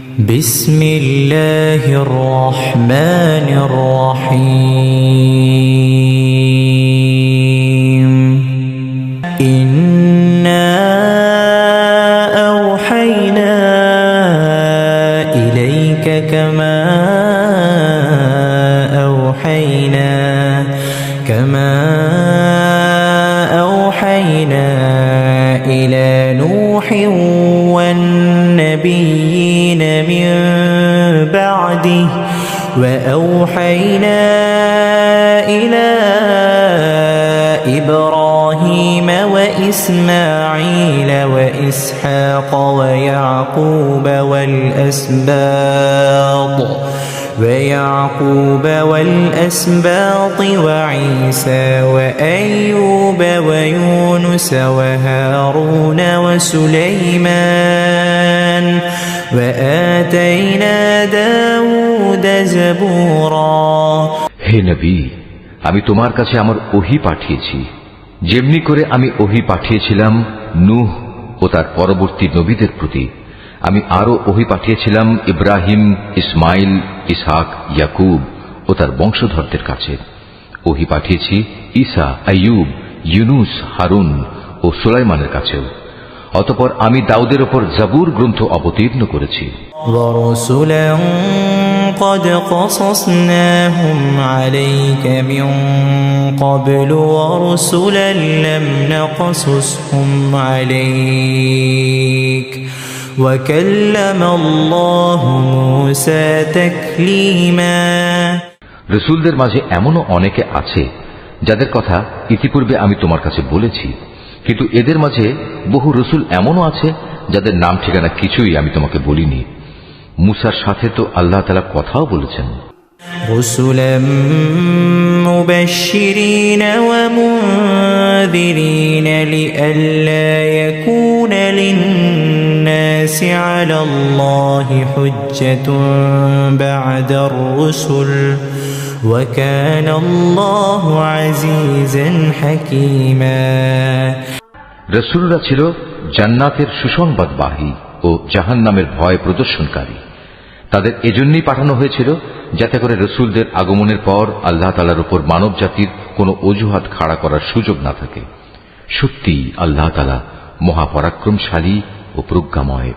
بسم الله الرحمن الرحيم. إنا أوحينا إليك كما أوحينا كما أوحينا إلى نوح والنبيين من بعده وأوحينا إلى إبراهيم وإسماعيل وإسحاق ويعقوب والأسباط ويعقوب والأسباط وعيسى وأيوب ويونس وهارون وسليمان وآتينا داود زبورا হে নবী আমি তোমার কাছে আমার ওহি পাঠিয়েছি যেমনি করে আমি ওহি পাঠিয়েছিলাম নূহ ও তার পরবর্তী নবীদের প্রতি আমি আরো ওহি পাঠিয়েছিলাম ইব্রাহিম ইসমাইল ইসহাক ইয়াকুব ও তার বংশধরদের কাছে ওহি পাঠিয়েছি ঈসা আইয়ুব ইউনুস হারুন ও সুলাইমানের কাছেও অতপর আমি দাউদের ওপর জাবুর গ্রন্থ অবতীর্ণ করেছি ورسلا قد قصصناهم عليك من قبل ورسلا لم نقصصهم عليك وكلم الله موسى تكليما রসুলদের মাঝে এমনও অনেকে আছে যাদের কথা ইতিপূর্বে আমি তোমার কাছে বলেছি কিন্তু এদের মাঝে বহু রসুল এমনও আছে যাদের নাম ঠিকানা কিছুই আমি তোমাকে বলিনি মুসার সাথে তো আল্লাহ তালা কথাও বলেছেন رسلا مبشرين ومنذرين لئلا يكون للناس على الله حجة بعد الرسل وكان الله عزيزا حكيما রসুলরা ছিল জান্নাতের সুসংবাদবাহী ও জাহান নামের ভয় প্রদর্শনকারী তাদের এজন্যই পাঠানো হয়েছিল যাতে করে রসুলদের আগমনের পর আল্লাহ তালার উপর মানব জাতির কোনো অজুহাত খাড়া করার সুযোগ না থাকে সত্যি আল্লাহ তালা মহাপরাক্রমশালী ও প্রজ্ঞাময়